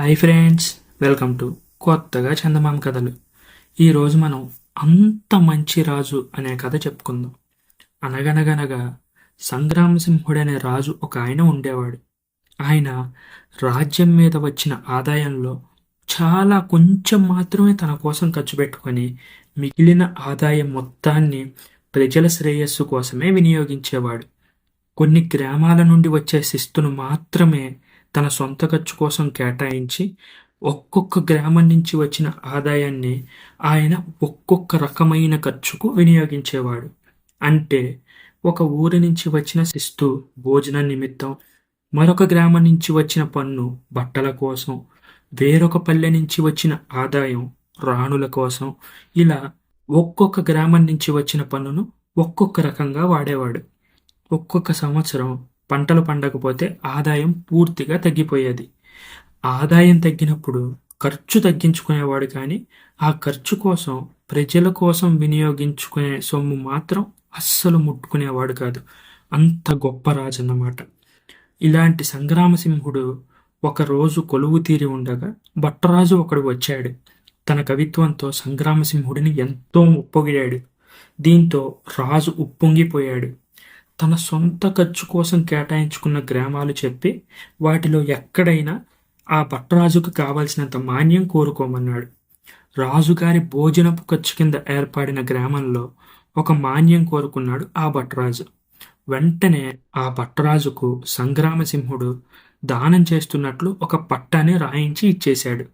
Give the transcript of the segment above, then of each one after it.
Hi friends welcome to కొత్తగా చందమామ కథలు. ఈరోజు మనం అంత మంచి రాజు అనే కథ చెప్పుకుందాం. అనగనగనగా సంగ్రామసింహుడనే రాజు ఒక ఆయన ఉండేవాడు. ఆయన రాజ్యం మీద వచ్చిన ఆదాయంలో చాలా కొంచెం మాత్రమే తన కోసం ఖర్చు పెట్టుకొని మిగిలిన ఆదాయం మొత్తాన్ని ప్రజల శ్రేయస్సు కోసమే వినియోగించేవాడు. కొన్ని గ్రామాల నుండి వచ్చే శిస్తును మాత్రమే తన సొంత ఖర్చు కోసం కేటాయించి ఒక్కొక్క గ్రామం నుంచి వచ్చిన ఆదాయాన్ని ఆయన ఒక్కొక్క రకమైన ఖర్చుకు వినియోగించేవాడు. అంటే ఒక ఊరి నుంచి వచ్చిన శిస్తు భోజన నిమిత్తం మరొక గ్రామం నుంచి వచ్చిన పన్ను బట్టల కోసం వేరొక పల్లె నుంచి వచ్చిన ఆదాయం రాణుల కోసం ఇలా ఒక్కొక్క గ్రామం నుంచి వచ్చిన పన్నును ఒక్కొక్క రకంగా వాడేవాడు. ఒక్కొక్క సంవత్సరం పంటలు పండకపోతే ఆదాయం పూర్తిగా తగ్గిపోయేది. ఆదాయం తగ్గినప్పుడు ఖర్చు తగ్గించుకునేవాడు కానీ ఆ ఖర్చు కోసం ప్రజల కోసం వినియోగించుకునే సొమ్ము మాత్రం అస్సలు ముట్టుకునేవాడు కాదు. అంత గొప్ప రాజు అన్నమాట ఇలాంటి సంగ్రామసింహుడు ఒకరోజు కొలువు తీరి ఉండగా భట్టరాజు ఒకడు వచ్చాడు. తన కవిత్వంతో సంగ్రామసింహుడిని ఎంతో ఉప్పొగిడాడు దీంతో రాజు ఉప్పొంగిపోయాడు. తన సొంత ఖర్చు కోసం కేటాయించుకున్న గ్రామాలు చెప్పి వాటిలో ఎక్కడైనా ఆ పట్టరాజుకు కావలసినంత మాన్యం కోరుకోమన్నాడు. రాజుగారి భోజనపు ఖర్చు కింద ఏర్పడిన గ్రామంలో ఒక మాన్యం కోరుకున్నాడు ఆ భట్టరాజు వెంటనే ఆ భట్టరాజుకు సంగ్రామసింహుడు దానం చేస్తున్నట్లు ఒక పట్టాన్ని రాయించి ఇచ్చేశాడు.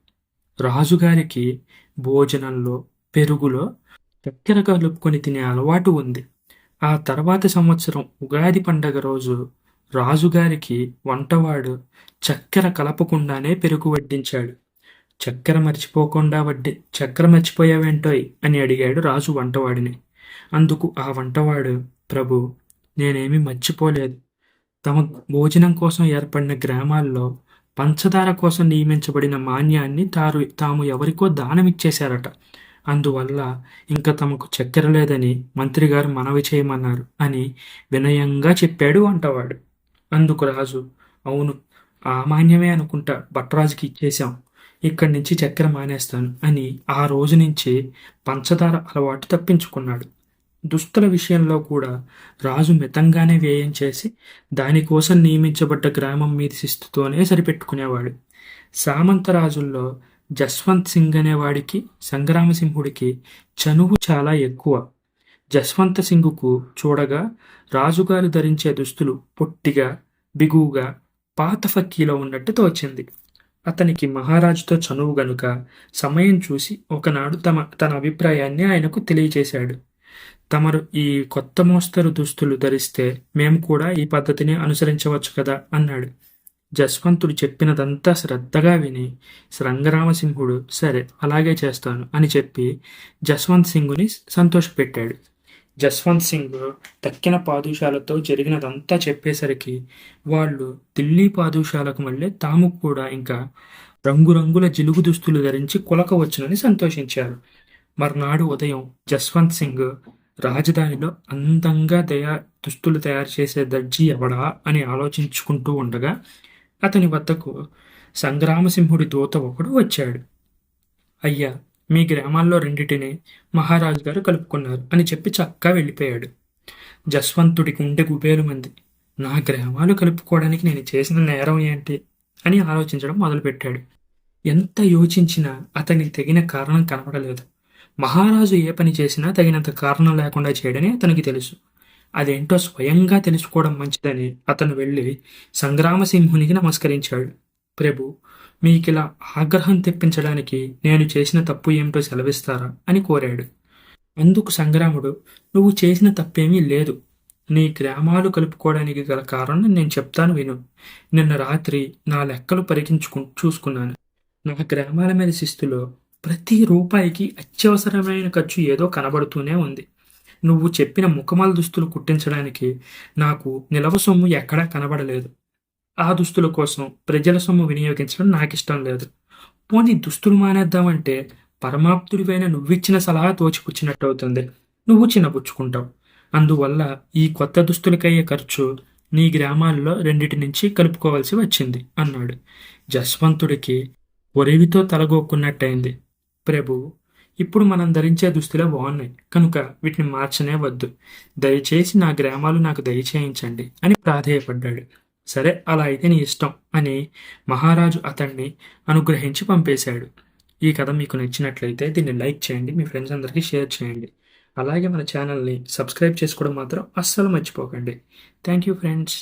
రాజుగారికి భోజనంలో పెరుగులో చక్కెర కలుపుకొని తినే అలవాటు ఉంది. ఆ తర్వాత సంవత్సరం ఉగాది పండగ రోజు రాజుగారికి వంటవాడు చక్కెర కలపకుండానే పెరుగు వడ్డించాడు. చక్కెర మర్చిపోకుండా వడ్డి చక్కెర మర్చిపోయావేంటోయ్? అని అడిగాడు రాజు వంటవాడిని. అందుకు ఆ వంటవాడు ప్రభు నేనేమీ మర్చిపోలేదు. తమ భోజనం కోసం ఏర్పడిన గ్రామాల్లో పంచదార కోసం నియమించబడిన మాన్యాన్ని తారు తాము ఎవరికో దానమిచ్చేశారట. అందువల్ల ఇంకా తమకు చక్కెర లేదని మంత్రిగారు మనవి చేయమన్నారు అని వినయంగా చెప్పాడు వంటవాడు అందుకు రాజు అవును ఆ మాన్యమే అనుకుంటా భట్టరాజుకి ఇచ్చేశాం. ఇక్కడి నుంచి చక్కెర మానేస్తాను అని ఆ రోజు నుంచి పంచదార అలవాటు తప్పించుకున్నాడు. దుస్తుల విషయంలో కూడా రాజు మితంగానే వ్యయం చేసి దానికోసం నియమించబడ్డ గ్రామం మీద శిస్తుతోనే సరిపెట్టుకునేవాడు. సామంత రాజుల్లో జస్వంత్ సింగ్ అనేవాడికి సంగ్రామసింహుడికి చనువు చాలా ఎక్కువ. జస్వంత సింగుకు చూడగా రాజుగారు ధరించే దుస్తులు పొట్టిగా బిగువుగా పాత ఫక్కీలో ఉన్నట్టు తోచింది. అతనికి మహారాజుతో చనువు గనుక సమయం చూసి ఒకనాడు తమ తన అభిప్రాయాన్ని ఆయనకు తెలియచేశాడు తమరు ఈ కొత్త మోస్తరు దుస్తులు ధరిస్తే మేము కూడా ఈ పద్ధతిని అనుసరించవచ్చు కదా? అన్నాడు. జస్వంతుడు చెప్పినదంతా శ్రద్ధగా విని రంగరామసింహుడు సరే అలాగే చేస్తాను అని చెప్పి జస్వంత్ సింగుని సంతోషపెట్టాడు. జస్వంత్ సింగ్ తక్కిన పాదుషాలతో జరిగినదంతా చెప్పేసరికి వాళ్ళు ఢిల్లీ పాదుషాలకు మళ్ళీ తాము కూడా ఇంకా రంగురంగుల జిలుగు దుస్తులు ధరించి కులకవచ్చునని సంతోషించారు. మర్నాడు ఉదయం జస్వంత్ సింగ్ రాజధానిలో అందంగా దయా దుస్తులు తయారు చేసే దర్జీ ఎవడా అని ఆలోచించుకుంటూ ఉండగా అతని వద్దకు సంగ్రామసింహుడి దూత ఒకడు వచ్చాడు. అయ్యా మీ గ్రామాల్లో రెండిటిని మహారాజు గారు కలుపుకున్నారు అని చెప్పి చక్కా వెళ్ళిపోయాడు. జస్వంతుడి గుండె గుబేలు మంది నా గ్రామాలు కలుపుకోవడానికి నేను చేసిన నేరం ఏంటి అని ఆలోచించడం మొదలుపెట్టాడు. ఎంత యోచించినా అతనికి తగిన కారణం కనపడలేదు మహారాజు ఏ పని చేసినా తగినంత కారణం లేకుండా చేయడని అతనికి తెలుసు. అదేంటో స్వయంగా తెలుసుకోవడం మంచిదని అతను వెళ్ళి సంగ్రామసింహునికి నమస్కరించాడు. ప్రభు మీకిలా ఆగ్రహం తెప్పించడానికి నేను చేసిన తప్పు ఏమిటో సెలవిస్తారా? అని కోరాడు. అందుకు సంగ్రాముడు నువ్వు చేసిన తప్పేమీ లేదు. నీ గ్రామాలు కలుపుకోవడానికి గల కారణం నేను చెప్తాను విను. నిన్న రాత్రి నా లెక్కలు పరికించుకు చూసుకున్నాను. నా గ్రామాల మీద శిస్తులో ప్రతి రూపాయికి అత్యవసరమైన ఖర్చు ఏదో కనబడుతూనే ఉంది. నువ్వు చెప్పిన ముఖమాల దుస్తులు కుట్టించడానికి నాకు నిలవ సొమ్ము ఎక్కడా కనబడలేదు. ఆ దుస్తుల కోసం ప్రజల సొమ్ము వినియోగించడం నాకు ఇష్టం లేదు. పోనీ దుస్తులు మానేద్దామంటే పరమాప్తుడివైన నువ్విచ్చిన సలహా తోచిపుచ్చినట్టు అవుతుంది నువ్వు చిన్నపుచ్చుకుంటావు. అందువల్ల ఈ కొత్త దుస్తులకయ్యే ఖర్చు నీ గ్రామాల్లో రెండిటి నుంచి కలుపుకోవాల్సి వచ్చింది అన్నాడు. జస్వంతుడికి ఒరివితో తలగోక్కున్నట్టయింది. ప్రభు ఇప్పుడు మనం ధరించే దుస్తులే బాగున్నాయి. కనుక వీటిని మార్చనే వద్దు. దయచేసి నా గ్రామాలు నాకు దయచేయించండి అని ప్రాధేయపడ్డాడు. సరే అలా అయితే నీ ఇష్టం అని మహారాజు అతన్ని అనుగ్రహించి పంపేశాడు. ఈ కథ మీకు నచ్చినట్లయితే దీన్ని లైక్ చేయండి మీ ఫ్రెండ్స్ అందరికీ షేర్ చేయండి. అలాగే మన ఛానల్ని సబ్స్క్రైబ్ చేసుకోవడం మాత్రం అస్సలు మర్చిపోకండి. Thank you friends.